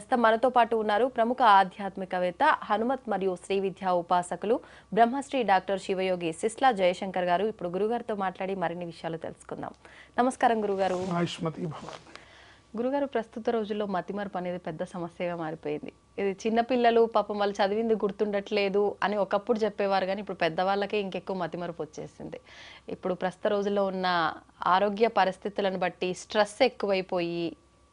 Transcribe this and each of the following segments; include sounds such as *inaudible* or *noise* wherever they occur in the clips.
ప్రస్తుతం మనతో పాటు ఉన్నారు ప్రముఖ ఆధ్యాత్మికవేత్త హనుమత్ మరియు శ్రీ విద్యా ఉపాసకులు బ్రహ్మశ్రీ డాక్టర్ శివయోగి సిస్లా జయశంకర్ గారు. ఇప్పుడు గురుగారితో మాట్లాడి మరిన్ని విషయాలు తెలుసుకుందాం. నమస్కారం గురుగారు. గురుగారు ప్రస్తుత రోజుల్లో మతిమరుపు అనేది పెద్ద సమస్యగా మారిపోయింది. ఇది చిన్నపిల్లలు పాపం వాళ్ళు చదివింది గుర్తుండట్లేదు అని ఒకప్పుడు చెప్పేవారు కానీ ఇప్పుడు పెద్దవాళ్ళకే ఇంకెక్కువ మతిమరుపు వచ్చేసింది. ఇప్పుడు ప్రస్తుత రోజుల్లో ఉన్న ఆరోగ్య పరిస్థితులను బట్టి స్ట్రెస్ ఎక్కువైపోయి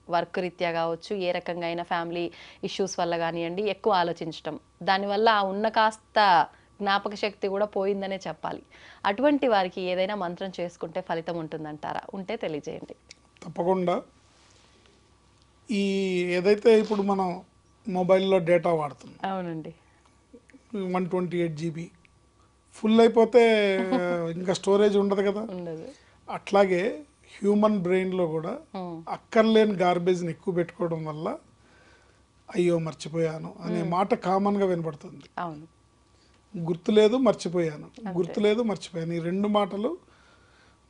వర్క్ రీత్యా కావచ్చు ఏ రకంగా అయినా ఫ్యామిలీ ఇష్యూస్ వల్ల కానివ్వండి ఎక్కువ ఆలోచించటం. దానివల్ల ఆ ఉన్న కాస్త జ్ఞాపక శక్తి కూడా పోయిందనే చెప్పాలి. అటువంటి వారికి ఏదైనా మంత్రం చేసుకుంటే ఫలితం ఉంటుందంటారా? ఉంటే తెలియజేయండి. తప్పకుండా. ఈ ఏదైతే ఇప్పుడు మనం మొబైల్లో డేటా వాడుతున్నాం. అవునండి. One twenty eight GB. Full అయిపోతే *laughs* ఇంకా స్టోరేజ్ ఉండదు కదా. ఉండదు. అట్లాగే హ్యూమన్ బ్రెయిన్లో కూడా. అక్కర్లేని గార్బేజ్ని ఎక్కువ పెట్టుకోవడం వల్ల అయ్యో మర్చిపోయాను అనే మాట కామన్గా వినపడుతుంది గుర్తులేదు మర్చిపోయాను. గుర్తులేదు మర్చిపోయాను. ఈ రెండు మాటలు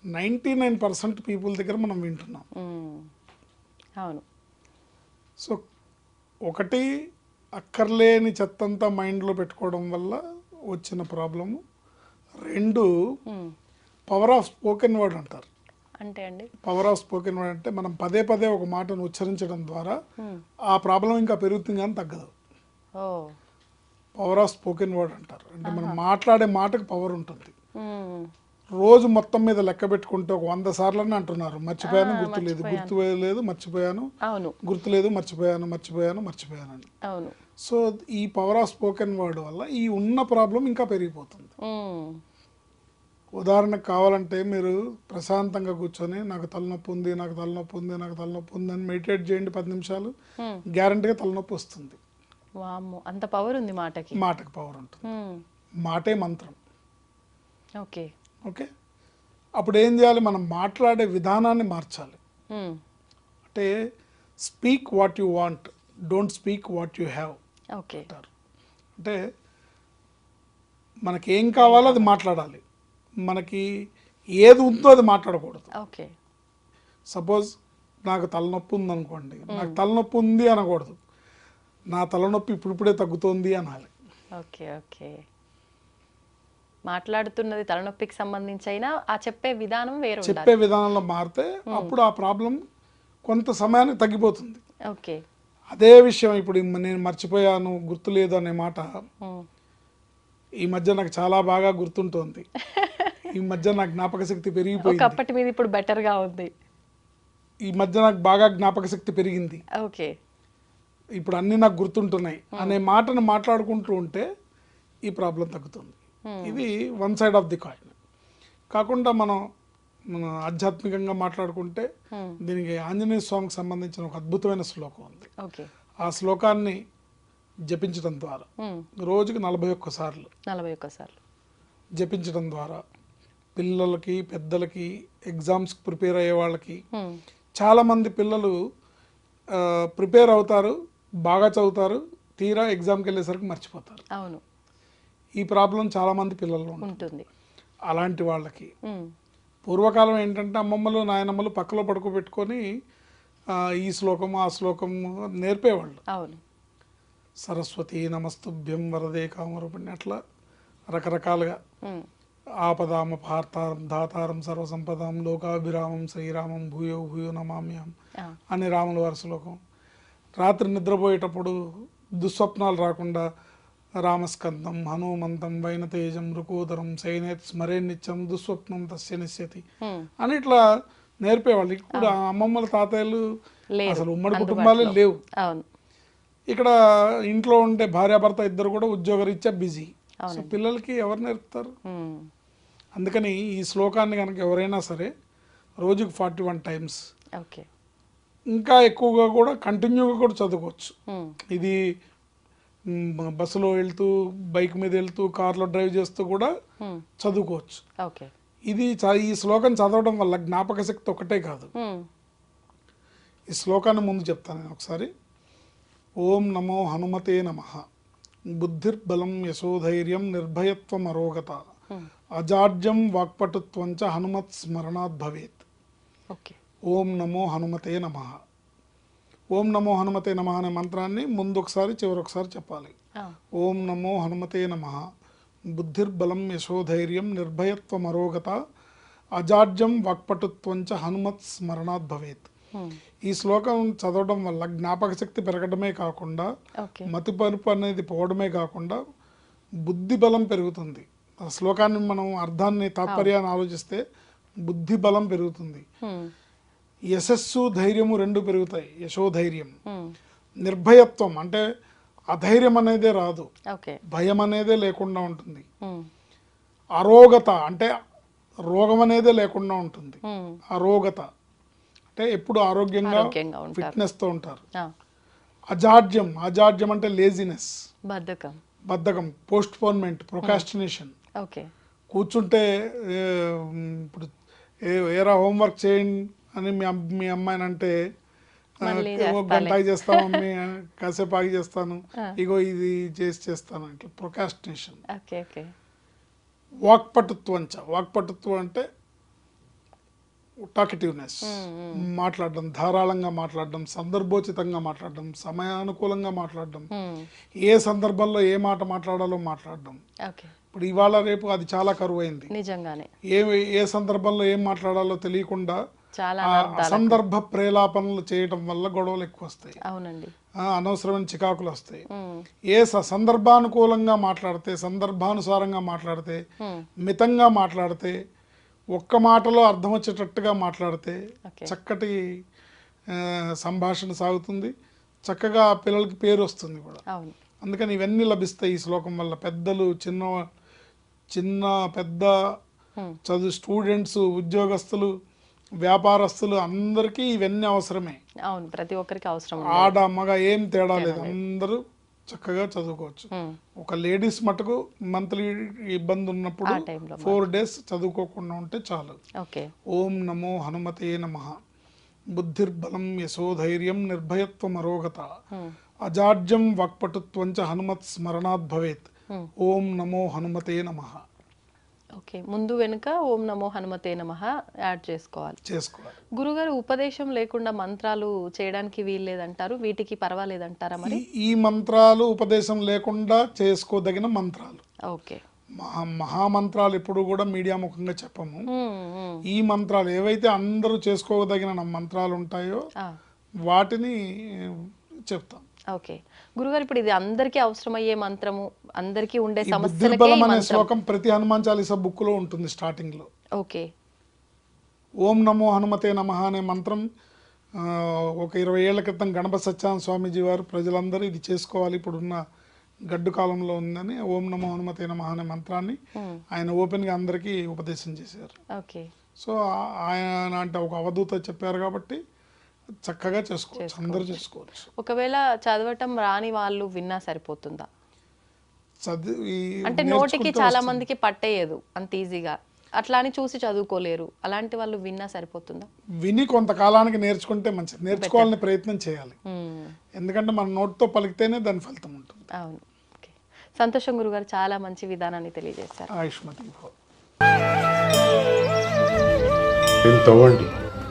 నైంటీ నైన్ పర్సెంట్ పీపుల్ దగ్గర మనం వింటున్నాం. అవును. సో ఒకటి అక్కర్లేని చెత్తంతా మైండ్లో పెట్టుకోవడం వల్ల వచ్చిన ప్రాబ్లము. రెండు. పవర్ ఆఫ్ స్పోకెన్ వర్డ్ అంటారు. అంటే అండి? పవర్ ఆఫ్ స్పోకెన్ వర్డ్ అంటే మనం పదే పదే ఒక మాటను ఉచ్చరించడం ద్వారా. ఆ ప్రాబ్లం ఇంకా పెరుగుతుంది కానీ తగ్గదు. పవర్ ఆఫ్ స్పోకెన్ వర్డ్ అంటారు. అంటే మనం మాట్లాడే మాటకు పవర్ ఉంటుంది. రోజు మొత్తం మీద లెక్క పెట్టుకుంటే ఒక వంద సార్లని అంటున్నారు. మర్చిపోయాను గుర్తులేదు. గుర్తులేదు మర్చిపోయాను. గుర్తులేదు మర్చిపోయాను మర్చిపోయాను మర్చిపోయాను అని. సో ఈ పవర్ ఆఫ్ స్పోకెన్ వర్డ్ వల్ల ఈ ఉన్న ప్రాబ్లం ఇంకా పెరిగిపోతుంది. ఉదాహరణకు కావాలంటే మీరు ప్రశాంతంగా కూర్చొని నాకు తలనొప్పి ఉంది నాకు తలనొప్పి ఉంది నాకు తలనొప్పి ఉంది అని మెడిటేట్ చేయండి పది నిమిషాలు. గ్యారంటీగా తలనొప్పి వస్తుంది. అంత పవర్ ఉంది మాటకి. మాటకు పవర్ ఉంటుంది. మాటే మంత్రం. ఓకే. ఓకే? అప్పుడు ఏం చేయాలి? మనం మాట్లాడే విధానాన్ని మార్చాలి. అంటే speak what you want don't speak what you have okay. అంటే మనకి ఏం కావాలో అది మాట్లాడాలి. మనకి ఏది ఉందో అది మాట్లాడకూడదు. ఓకే. సపోజ్ నాకు తలనొప్పి ఉందనుకోండి. నాకు తలనొప్పి ఉంది అనకూడదు. నా తలనొప్పి ఇప్పుడిప్పుడే తగ్గుతోంది అనాలి. Okay okay. మాట్లాడుతున్నది తలనొప్పికి సంబంధించి అయినా ఆ చెప్పే విధానం వేరు చెప్పే విధానంలో మారితే అప్పుడు ఆ ప్రాబ్లం కొంత సమయానికి తగ్గిపోతుంది. ఓకే. అదే విషయం ఇప్పుడు నేను మర్చిపోయాను గుర్తులేదు అనే మాట. ఈ మధ్య నాకు చాలా బాగా గుర్తుంటోంది. *laughs* ఈ మధ్య నాకు జ్ఞాపక శక్తి పెరిగిపోయింది. ఒకప్పటి మీద ఇప్పుడు better గా ఉంది. ఈ మధ్య నాకు బాగా జ్ఞాపక శక్తి పెరిగింది. ఓకే. ఇప్పుడు అన్నీ నాకు గుర్తుంటున్నాయి అనే మాటను మాట్లాడుకుంటూ ఉంటే ఈ ప్రాబ్లం తగ్గుతుంది. ఇది one side of the coin. కాకుండా మనం మన ఆధ్యాత్మికంగా మాట్లాడుకుంటే Hmm. దీనికి ఆంజనేయ స్వామికి సంబంధించిన ఒక అద్భుతమైన శ్లోకం ఉంది. ఆ శ్లోకాన్ని జపించడం ద్వారా. రోజుకి నలభై ఒక్క సార్లు నలభై ఒక్కసార్లు జపించడం ద్వారా పిల్లలకి పెద్దలకి ఎగ్జామ్స్కి ప్రిపేర్ అయ్యే వాళ్ళకి. చాలామంది పిల్లలు ప్రిపేర్ అవుతారు బాగా చదువుతారు తీరా ఎగ్జామ్కి వెళ్ళేసరికి మర్చిపోతారు. అవును. ఈ ప్రాబ్లం చాలామంది పిల్లల్లో ఉంటుంది. అలాంటి వాళ్ళకి. పూర్వకాలం ఏంటంటే అమ్మమ్మలు నాయనమ్మలు పక్కలో పడుకోబెట్టుకొని ఈ శ్లోకము ఆ శ్లోకము నేర్పేవాళ్ళు. అవును. సరస్వతి నమస్తుభ్యం వరదే కామరూపిణి అట్లా రకరకాలుగా. ఆపదామ పార్తారం దాతారం సర్వసంపదాం లోకాభిరామం శ్రీరామం భూయో భూయో నమామ్యం. అని రాముల వారి శ్లోకం రాత్రి నిద్రపోయేటప్పుడు దుస్వప్నాలు రాకుండా రామస్కందం హనుమంతం వైనతేజం రుకోదరం సైనేత్ స్మరే నిత్యం దుస్వప్నం తస్య నిశ్యతి. అని ఇట్లా నేర్పేవాళ్ళు ఇప్పుడు అమ్మమ్మల తాతయ్యలు. అసలు ఉమ్మడి కుటుంబాలే లేవు ఇక్కడ ఇంట్లో ఉండే భార్యాభర్త ఇద్దరు కూడా ఉద్యోగరీత్యా బిజీ సో పిల్లలకి ఎవరు నేర్పుతారు. అందుకని ఈ శ్లోకాన్ని కనుక ఎవరైనా సరే రోజుకి ఫార్టీ వన్ టైమ్స్ ఓకే. ఇంకా ఎక్కువగా కూడా కంటిన్యూగా కూడా చదువుకోవచ్చు. ఉమ్. ఇది బస్సులో వెళ్తూ బైక్ మీద వెళ్తూ కార్లో డ్రైవ్ చేస్తూ కూడా హ్మ్. చదువుకోవచ్చు. ఓకే. ఇది ఈ శ్లోకం చదవడం వల్ల జ్ఞాపక శక్తి ఒకటే కాదు. హ్మ్. ఈ శ్లోకాన్ని ముందు చెప్తాను నేను ఒకసారి. ఓం నమో హనుమతే నమ. బుద్ధిర్బలం యశోధైర్యం నిర్భయత్వం అరోగత అజాడ్యం వాక్పటుత్వం చ హనుమత్ స్మరణాత్ భవేత్. ఓకే. ఓం నమో హనుమతే నమ. ఓం నమో హనుమతే నమ అనే మంత్రాన్ని ముందు ఒకసారి చివరి ఒకసారి చెప్పాలి. ఓం నమో హనుమతే నమ. బుద్ధిర్బలం యశోధైర్యం నిర్భయత్వం అరోగత అజాడ్యం వాక్పటుత్వం చ హనుమత్ స్మరణాత్ భవేత్. ఈ శ్లోకం చదవడం వల్ల జ్ఞాపక శక్తి పెరగడమే కాకుండా మతి పరుపు అనేది పోవడమే కాకుండా బుద్ధి బలం పెరుగుతుంది. శ్లోకాన్ని మనం అర్థాన్ని తాత్పర్యాన్ని ఆలోచిస్తే బుద్ధి బలం పెరుగుతుంది. యశస్సు ధైర్యము రెండు పెరుగుతాయి. యశోధైర్యం. నిర్భయత్వం అంటే అధైర్యం అనేదే రాదు. భయం అనేదే లేకుండా ఉంటుంది. అరోగత అంటే రోగం అనేదే లేకుండా ఉంటుంది. అరోగత అంటే ఎప్పుడు ఆరోగ్యంగా ఫిట్నెస్తో ఉంటారు. అజాడ్యం అజాడ్యం అంటే లేజినెస్ బద్ధకం. బద్ధకం పోస్ట్ పోన్మెంట్ ప్రొకాస్టినేషన్ ఓకే. కూర్చుంటే ఇప్పుడు ఏరా హోంవర్క్ చేయండి అని మీ మీ అమ్మాయిని అంటే ఒక గంట ఆగి చేస్తాను మమ్మీ *laughs* కాసేపు ఆగి చేస్తాను. ఇగో ఇది చేసి చేస్తాను ఇట్లా ప్రొకాస్టినేషన్ ఓకే ఓకే. వాక్పటుత్వం చ వాక్పటుత్వం అంటే టాకిటివ్నెస్ మాట్లాడడం ధారాళంగా మాట్లాడడం సందర్భోచితంగా మాట్లాడడం సమయానుకూలంగా మాట్లాడడం. ఏ సందర్భంలో ఏ మాట మాట్లాడాలో మాట్లాడడం. ఓకే. ఇప్పుడు ఇవాళ రేపు అది చాలా కరువు అయింది నిజంగానే. ఏ ఏ సందర్భంలో ఏం మాట్లాడాలో తెలియకుండా చాలా అసందర్భ ప్రేలాపనలు చేయటం వల్ల గొడవలు ఎక్కువ వస్తాయి అవునండి అనవసరమైన చికాకులు వస్తాయి. ఏ సందర్భానుకూలంగా మాట్లాడితే సందర్భానుసారంగా మాట్లాడితే. మితంగా మాట్లాడితే ఒక్క మాటలో అర్థం వచ్చేటట్టుగా మాట్లాడితే. చక్కటి సంభాషణ సాగుతుంది. చక్కగా పిల్లలకి పేరు వస్తుంది కూడా. అందుకని ఇవన్నీ లభిస్తాయి ఈ శ్లోకం వల్ల. పెద్దలు చిన్న చిన్న పెద్ద. చదువు స్టూడెంట్స్ ఉద్యోగస్తులు వ్యాపారస్తులు అందరికీ ఇవన్నీ అవసరమే అవును ప్రతి ఒక్కరికి అవసరం. ఆడ మగ ఏం తేడా లేదు అందరూ చక్కగా చదువుకోవచ్చు. ఒక లేడీస్ మటుకు మంత్లీ ఇబ్బంది ఉన్నప్పుడు ఫోర్ డేస్ చదువుకోకుండా ఉంటే చాలు ఓం నమో హనుమతే నమ బుద్ధిర్బలం యశోధైర్యం నిర్భయత్వం అరోగత. అజాడ్యం వాక్పటుత్వం చ హనుమత్ స్మరణాత్ భవేత్. ఓం నమో హనుమతే నమ. ఓకే ముందు వెనుక ఓం నమో హనుమతే నమః యాడ్ చేసుకోవాలి. చేసుకోవాలి. గురుగారు ఉపదేశం లేకుండా మంత్రాలు చేయడానికి వీల్లేదంటారు? వీటికి పర్వాలేదంటారా మరి? ఈ- మంత్రాలు ఉపదేశం లేకుండా చేసుకోదగిన మంత్రాలు. ఓకే. మహా మహామంత్రాలు ఎప్పుడు కూడా మీడియా ముఖంగా చెప్పము. ఈ మంత్రాలు ఏవైతే అందరూ చేసుకోదగిన మంత్రాలు ఉంటాయో వాటిని చెప్తాం. ఓకే. గురుగారు ఇప్పుడు ఇది అందరికీ అవసరమయ్యే మంత్రము అందరికీ ఉండే సమస్యలకే ఈ అనే మంత్రం. శ్లోకం ప్రతి హనుమాన్ చాలీసా బుక్లో ఉంటుంది స్టార్టింగ్లో ఓకే. ఓం నమో హనుమతే నమ అనే మంత్రం ఆ, ఒక ఇరవై ఏళ్ళ క్రితం గణపతి సత్యానంద స్వామీజీ వారు ప్రజలందరూ ఇది చేసుకోవాలి ఇప్పుడున్న గడ్డు కాలంలో ఉందని ఓం నమో హనుమతే నమ అనే మంత్రాన్ని. ఆయన ఓపెన్గా అందరికీ ఉపదేశం చేశారు. ఓకే. సో ఆ- ఆయన అంటే ఒక అవధూత చెప్పారు కాబట్టి చక్కగా చేసుకోవచ్చు. అందరూ చేసుకోవచ్చు. ఒకవేళ చదవటం రాని వాళ్ళు విన్నా సరిపోతుందా? చదివి అంటే నోటికి చాలా మందికి పట్టేయదు అంత ఈజీగా. అట్లా అని చూసి చదువుకోలేరు. అలాంటి వాళ్ళు విన్నా సరిపోతుందా? విని కొంతకాలానికి నేర్చుకుంటే మంచిది. నేర్చుకోవాలని ప్రయత్నం చేయాలి. ఎందుకంటే మన నోటితో పలికితేనే దాని ఫలితం ఉంటుంది. అవును. ఓకే. సంతోషం గురుగారు చాలా మంచి విధానాన్ని తెలియజేశారు. ఆయుష్మతి